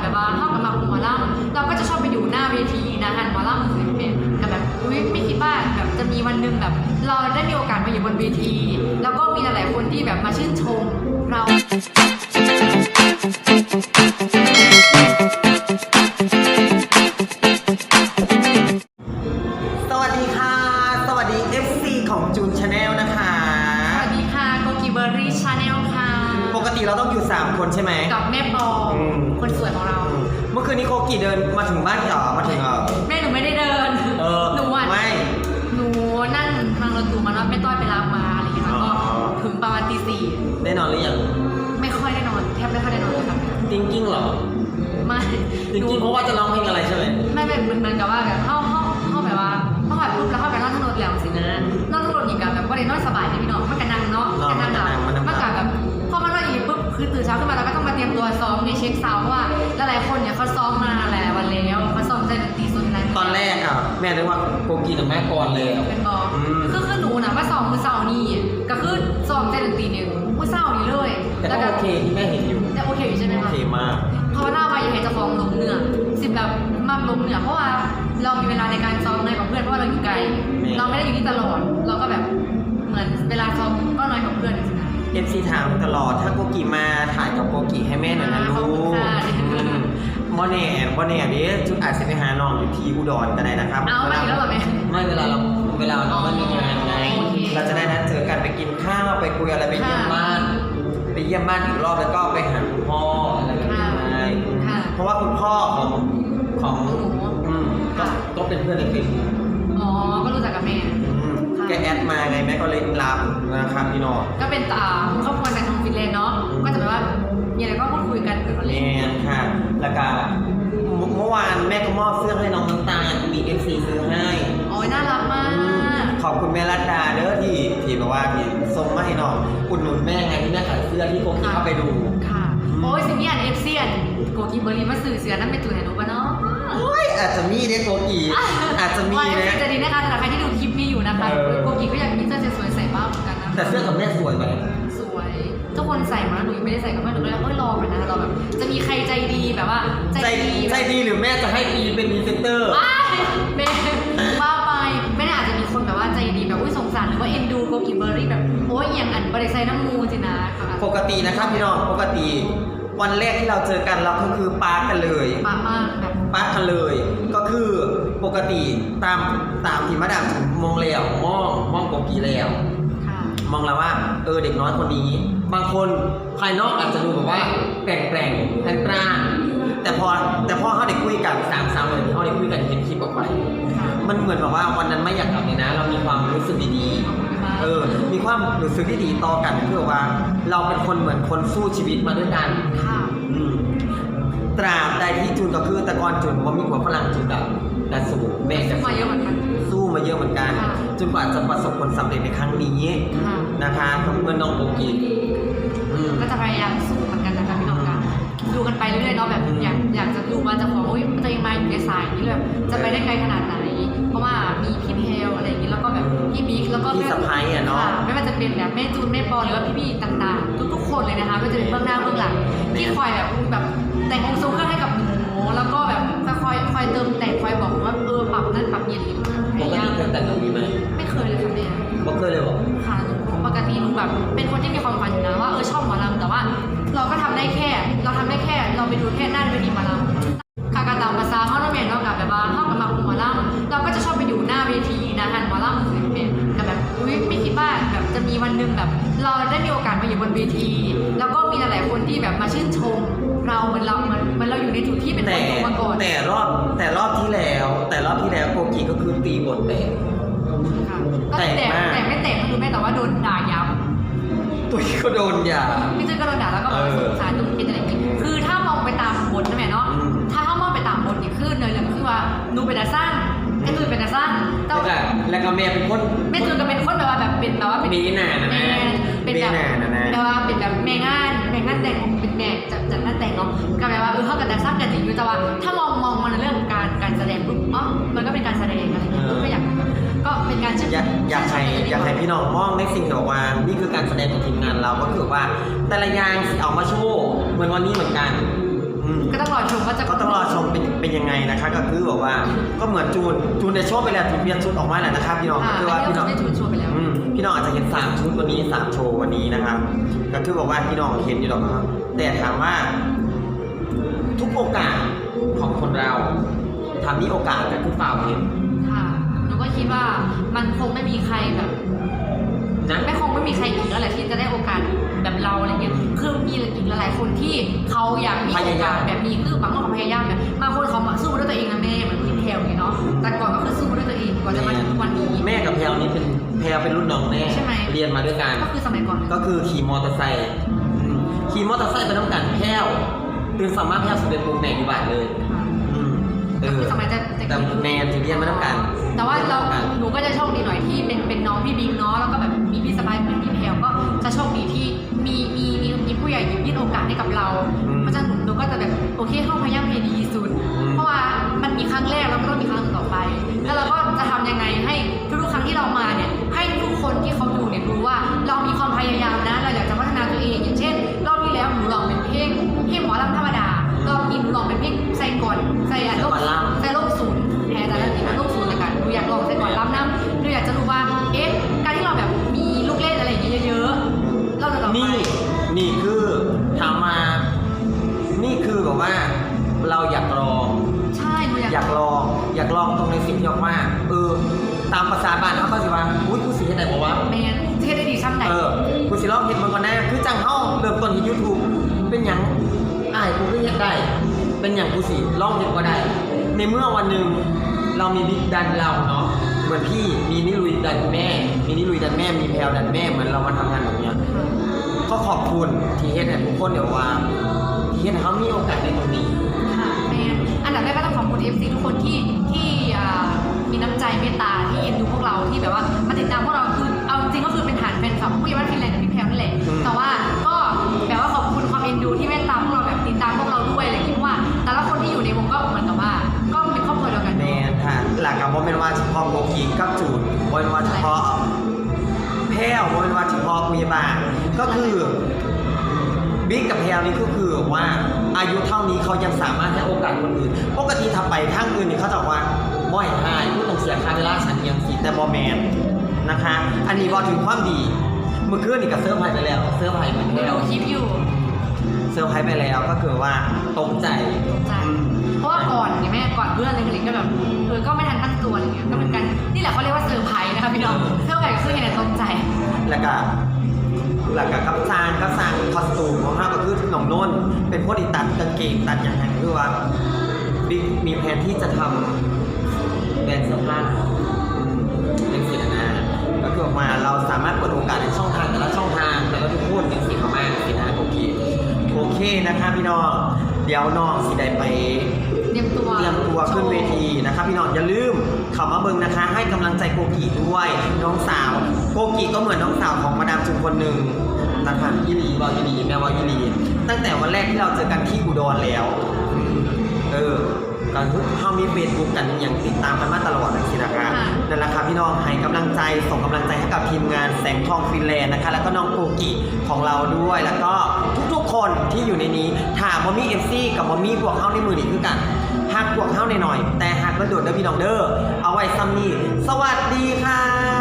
แบบว่าเข้ากับมาคุมหมอลำเราก็จะชอบไปอยู่หน้าเวทีนะฮันหมอลำคือเป็นแต่แบบอุ้ยไม่คิดว่าแบบจะมีวันหนึ่งแบบ เราได้มีโอกาสมาอยู่บนเวที แล้วก็มีหลายๆคนที่แบบมาชื่นชมเรา ถึงบ้านเหรอมาถึงเออแม่หนูไม่ได้เดิน เออหนูอะไม่หนูนั่งทางรถตู้มาว่าแม่ต้อยไปรับมาอะไรอย่างเงี้ยแล้วก็อ๋อถึงประมาณตีสี่ได้นอนหรือยังไม่ค่อยได้นอนแทบไม่ค่อยได้นอนเลยครับจริงจริงๆเหรอไม่จริงๆเพราะว่าจะร้องเพลงอะไรใช่ไหมไม่เป็นเหมือนเหมือนกับว่าแบบเข้าเข้าเข้าแบบว่าเข้าแบบปุ๊บแล้วเข้าไปนอนถนนแล้วสินะนอนถนนอีกกับแบบว่าได้นอนสบายเลยพี่น้องมันกันนั่งเนาะมันกันนั่งหลับมันกันแบบพอมานอนอีกปุ๊บคือตื่นเช้าขึ้นมาเราก็ต้องมา เตรียมตัวซ้อมในเช็คเซาท์ว่าหลายๆคนเนี่ยเขาซ้อมมาหลายวันแล้วเขาซ้อมใจดนตรีส่วนไหนตอนแรกอะแม่นึกว่าโคกิกับแม่ก่อนเลยเป็นบออืมคือคือหนูนะว่าซ้อมมือเสาร์นี่ก็คือซ้อมใจดนตรีเนี่ยมือเสาร์นี่เลยแต่แล้วก็ก็โอเคที่แม่เห็นอยู่แต่โอเคอยู่ใช่ไหมโอคะ เคมากภาวนาว่าอย่าให้เจะฟ้าของลงเหนือสิแบบมากลงเหนือเพราะว่าเรามีเวลาในการซ้อมน้อยกว่าเพื่อนเพราะว่าเราอยู่ไกลเราไม่ได้อยู่ที่ตลอด เราก็แบบ เอฟซีถามตลอด ถ้าโกกิมาถ่ายกับโกกิให้แม่หน่อยนะขอบลูคุณกค่ะ อืมมอแน่มอแน่เด้จุดอาจจะไปหาน้องอยู่ที่อุดรก็ได้นะครับเอามาอีกแล้วเหรอแม่ ไม่เวลาเราเวลาเราไม่มีงานไงโอเค เราจะได้นัดเจอกันไปกินข้าวไปคุยอะไรไปเยี่ยมค่ะบ้าน ไปเยี่ยมบ้านอีกรอบแล้วก็ไปหาคุณพ่ออะไรแบบนี้ค่ะไงค่ะ เพราะว่าคุณพ่อของของหนูอืมก็ก็เป็นเพื่อนในเฟซบุ๊กอ๋อ ก็รู้จักกับแม่อืมค่ะ แกแอดมาไงแม่ก็เลยรับนะครับพี่น้อง ก็เป็นตาครอบครัวในทองฟินแลนด์เนาะ ก็จะแบบว่ามีอะไรก็พูดคุยกันเกี่ยวกับแมเรื่องนค่ะ แล้วก็เมื่อวานแม่ก็มอบเสื้อให้น้องน้ำตาลมีเอฟซีซื้อให้ โอ้ยน่ารักมาก ขอบคุณแม่รัตดาเด้อที่ที่แบบว่าที่ส่งมาให้น้องอุดหนุนแม่ไงที่แม่ขายเสื้อที่โกกิเข้าไปดูค่ะ โอ้ยสิมีอันเอฟเซียนโกกิเบอร์รี่มาสื่อเสือนั่นเป็นตัวไหนรู้ปะเนาะโอ้ยอาจจะมีเด้โกกิอาจจะมีวันนะนี้จะดีนะคะสำหรับใครที่ดูคลิปนี้อยู่นะคะเออโกกิก็อยากมีเสื้อสวยๆใส่บ้างเหมือนกันนะแต่เสื้อกับแม่สวยไหมสวยทุกคนใส่หมาแล้วหนูยังไม่ได้ใส่กับแม่หนูก็เลยเฮ้ยรอไปนะรอแบบจะมีใครใจดีแบบว่า ใจใจดีใจดีหรือแม่จะให้ปีเป็นพรีเซนเตอร์ว้ายเบว่าไปไม่ได้อาจจะมีคนแบบว่าใจดีแบบอุ้ยสงสารหรือว่าเอ็นดูโกกิเบอร์รี่แบบโอ้ยอย่างอันบริไซน้ำมูจินะค่ะปกตินะครับพี่น้องปกติ วันแรกที่เราเจอกันเราก็คือปาร์กกันเลยปากมากแบบปาร์กกันเลย ก็คือปกติตามตามที่มาดามถึงมองแล้วมองมองโกกีแล้วค่ะมองแล้วว่าเออเด็กน้อยคนนี้ บางคนภายนอกอาจจะดูแบบว่าแปลงแปลงแปลงปร้างแต่พอแต่พอเขาได้คุยกันสามสามวันที่เขาได้คุยกันเห็น มันเหมือนแบบว่าวันนั้นไม่อยากกลับเลยนะ เรามีความรู้สึกดีๆเออ มีความรู้สึกที่ดีต่อกันคือว่า เราเป็นคนเหมือนคนสู้ชีวิตมาด้วยกันค่ะอืมตราบใดที่จุนก็คือแต่ก่อนจุนว่ามีกว่าฝรั่งจุนกับแต่สู้แม่จะมาเยอะเหมือนกันสู้มาเยอะเหมือนกันค่ะจนกว่าจะประสบผลสำเร็จในครั้งนี้ค่ะนะคะเมื่อน้องโบกีอืมก็จะพยายามสู้เหมือนกันนะคะพี่น้องคะดูกันไปเรื่อยๆเนาะแบบอยากอยากจะดูว่าจะขออุ้ยตัวเองมาอยู่ในสายนี้แบบจะไปได้ไกลขนาดไหน เพราะว่ามีพี่เพลอะไรอย่างนี้แล้วก็แบบพี่บิ๊กแล้วก็พี่สะพ้ายอะเนาะค่ไม่ว่าจะเป็นแบบแม่จูนแม่ปอหรือว่าพี่ๆต่างๆ ทุกๆคนเลยนะคะไม่ว่าจะเป็นเบื้องหน้าเบื้องหลังที่คอยแบบแบบแต่งองค์ทรงเครื่องให้กับหนูแล้วก็แบบคอยคอยเติมแต่งคอยบอกว่าเออปรับนั่นปรับนี่อะไรอย่างเงี้ยพปกยายาติมเคยแต่งแบบนี้ไหมไม่เคยเลยค่ะแม่บ่เคยเลยเหรอค่ะหนูปกติหนูแบบเป็นคนที่มีความฝัน อกาสมาอยู่บนเวที แล้วก็มีหลายๆคนที่แบบมาชื่นชม เราเหมือนเราเหมือนเหมือนเราอยู่ในจุดที่เป็นแต่คนมาก่อนแต่รอบแต่รอบที่แล้ว แต่รอบที่แล้วโกกีก็คือตีบทแตก ค่ะก็แตกแต่มาก แต่ไม่แตกก็คือไม่แต่ว่าโดนด่ายับตุ้ยก็โดนอย่าพี่จุ้ยก็โดนด่าแล้วก็แบบเออสงสารตรงเป็นอะไรอย่างงี้คือถ้ามองไปตามบทนะแม่เนาะ อืมถ้าเขามองไปตามบทนี่คือเนยเลยก็คือว่าหนูเป็นอาสั้นไอ้จุ้ยเป็นอาสั้นแต่แล้วก็แล้วก็แม่เป็นคน แม่จุ้ยก็เป็นคนแบบว่าแบบเป็นแบบว่าเป็นมีหน้านะแม่เป็นแบบมีหน้านะแม่แบบว่าเป็นแบบแม่งานแม่งาน แต่งเป็นแม่จัดจัดงานแต่งเนาะก็แบบว่าเออเขากับแต่สั้นกันจริงอยู่แต่ว่าถ้ามองมองมาในเรื่องของการการแสดงปุ๊บอ๋อมันก็เป็นการแสดงอะไรอย่างเงี้ยก็อยากก็เป็นการชื่นอยากอยากให้ชื่นชมอยากให้พี่น้องมองในสิ่งที่บอกว่า นี่คือการแสดงของทีมงานเราก็คือว่า แต่ละอย่างที่เอามาโชว์เหมือนวันนี้เหมือนกันอืมก็ต้องรอชมว่าจะก็ต้องรอชมเป็นเป็นยังไงนะคะก็คือบอกว่าก็เหมือนจูนจูนในโชว์ไปแล้วจูนเปลี่ยนชุดออกมาแล้วนะครับพี่น้องค่ะคือว่าอันพี่นี้น้องเราได้ทุนโชว์ไปแล้วอืมพี่น้องอาจจะเห็นสามชุดวันนี้สามโชว์วันนี้นะครับก็คือบอกว่าพี่น้องเห็นอยู่หรอกนะครับ แต่ถามว่าทุกโอกาสของคนเราทำนี้โอกาสก็คือเปล่าเห็นค่ะหนูก็คิดว่ามันคงไม่มีใครแบบนะไม่คงไม่มีใครอีกแล้วแหละที่จะได้โอกาสแบบเราอะไรเงี้ยคือมีอีกหลายๆคนที่เขาอยากมีโอกาสแบบนี้คือบางคนเขาพยายามแบบบางคนเขาสู้ด้วยตัวเองนะแม่เหมือนพี่แพลวอย่างเงี้ยเนาะแต่ก่อนก็คือสู้ด้วยตัวเองกว่าจะมาถึงทุกวันนี้แม่กับแพลวนี่เป็นแพลวเป็นรุ่นน้องแม่ใช่ไหมเรียนมาด้วยกันก็คือสมัยก่อนก็คือขี่มอเตอร์ไซค์อืม ขี่มอเตอร์ไซค์ไปน้ำกันแพลวตื่นสามารถแพลวสุดเป็นปลูกแหนกอยู่บ้านเลยอืมเอก็อคือสมัยจะจะแต่แมนที่เรียนมาน้ำกัน แต่ว่าเราหนูก็จะโชคดีหน่อยที่เป็นเป็นน้องพี่บิ๊กเนาะแล้วก็แบบมีพี่สบายเหมือนพี่แพลวก็จะโชคดีที่มีมีมีมีผู้ใหญ่หยิบยื่นโอกาสให้กับเราอืมเพราะฉะนั้นหนูก็จะแบบโอเคเข้าพยายามให้ดีที่สุด อืม เพราะว่ามันมีครั้งแรกแล้วก็ต้องมีครั้งต่อไป แล้วเราก็จะทำยังไงให้ทุกๆครั้งที่เรามาเนี่ยให้ทุกคนที่เขาดูเนี่ยรู้ว่าเรามีความพยายามนะเราอยากจะพัฒนา งเป็นเพลงเพลงหมอลำธรรมดา รอบนี้หนูลองเป็นเพลงใส่ก่อนใส่อะโลกใส่โลกศูนย์แพ้แต่ละทีมันโลกศูนย์เลยกันหนูอยากลองใส่ก่อนลำน้ำหนูอยากจะรู้ว่า เอ๊ะ การที่เราแบบมีลูกเล่นอะไรอย่างเงี้ยเยอะๆ เราจะต่อไปนี่นี่คือถามมา นี่คือแบบว่าเราอยากลองใช่หนูอยากอยากลองอยากลองตรงในสิ่งที่ออกมาเออตามภาษาบ้านเขาก็สิว่าอุ้ยกูสิเฮ็ดได้บอกว่าแมนเทศได้ดีช่างไหนเออกูสิลองเฮ็ดมันก่อนนะคือจังเฮาเริ่มต้นที่ YouTube เป็นหยังอ้ายกูก็เฮ็ดได้ เป็นหยังกูสิลองเฮ็ดก็ได้ ในเมื่อวันหนึ่งเรามีบิ๊กดันเราเนาะเหมือนพี่มีนิลุยดันแม่ มีนิลุยดันแม่มีแพลวดันแม่เหมือนเรามาทำงานแบบเนี้ยก็ขอบคุณที่เฮ็ดให้ทุกคนเดี๋ยวว่าที่เฮ็ดให้เขามีโอกาสในตรงนี้ค่ะแมนอันดับแรกก็ต้องขอบคุณ FC ทุกคนที่ที่อ่ามีน้ำใจเมตตาที่เอ็นดูพวกเราที่แบบว่ามาติดตามพวกเราคือเอาจริงๆก็คือเป็นฐานแฟนคลับผู้ใหญ่บ้านฟินแลนด์กับพี่แพลวนี่แหละอืมแต่ว่า ว่าเป็นว่าเฉพาะโกกีกับจูนว่าเป็นว่าเฉพาะแพลวว่าเป็นว่าเฉพาะพยาบาก็คือบิ๊กกับแพลวนี่ก็คือว่าอายุเท่านี้เขายังสามารถให้โอกาสคนอื่นปกติถ้าไปทางอื่นนี่เขาจะว่าบ่อยหายผู้ต้องเสียค่าเวลาฉันยังสีแต่บอแมนนะคะ อันนี้บอถึงความดีเมื่อคืนนี่กับเสื้อร์ไผ่ไปแล้วเสื้อร์ไผ่ไปหนูแล้วดูคลิปอยู่เซอร์ไพรส์ไปแล้วก็คือว่าตกใจใช่เพราะว่าก่อนเนี่ยแม่ก่อนเพื่อนอะไรกันเลยก็แบบเออก็ไม่ แหละเขาเรียกว่าเซอร์ไพรส์นะคะพี่น้องเซอร์ไพรส์ก็คือเห็นแล้วตกใจ แล้วก็แล้วก็กับซางกับซางคอสตูมของห้าก็คือหนองน้น เป็นพวกอีตัดกางเกงตัดอย่างไรคือว่ามีแผนที่จะทำแบรนด์เสื้อผ้าเป็นสินนะก็คือออกมาเราสามารถเปิดโอกาสในช่องทางแต่ละช่องทางแต่ละทุกคนเป็นสิ่งมากสินะโอเคโอเคนะคะพี่น้องเดี๋ยวน้องสิได้ไปเตรียมตัวเตรียมตัวขึ้นเวทีนะครับพี่น้องอย่าลืม เข้ามาเบิ่งนะคะ ให้กำลังใจโกกีด้วย น้องสาว โกกีก็เหมือนน้องสาวของมาดามจุนคนหนึ่งนะคะยี่หลีบอกยี่หลีแม่ว่ายี่หลีตั้งแต่วันแรกที่เราเจอกันที่อุดรแล้วอืมเออกันเขามีเฟซบุ๊กกันอย่างติดตามกันมาตลอดนะสินะคะค่ะนั่นแหละครับพี่น้องให้กำลังใจส่งกำลังใจให้กับทีมงานแสงทองฟินแลนด์นะคะ แล้วก็น้องโกกิของเราด้วยแล้วก็ทุกๆคนที่อยู่ในนี้ถามว่ามีเอฟซีกับว่ามีพวกเข้าในมือนี่คือกัน หักพวกเข้าหน่อยๆแต่หักก็โดดเด้อพี่น้องเด้อเอาไว้ซ้ำนี่สวัสดีค่ะ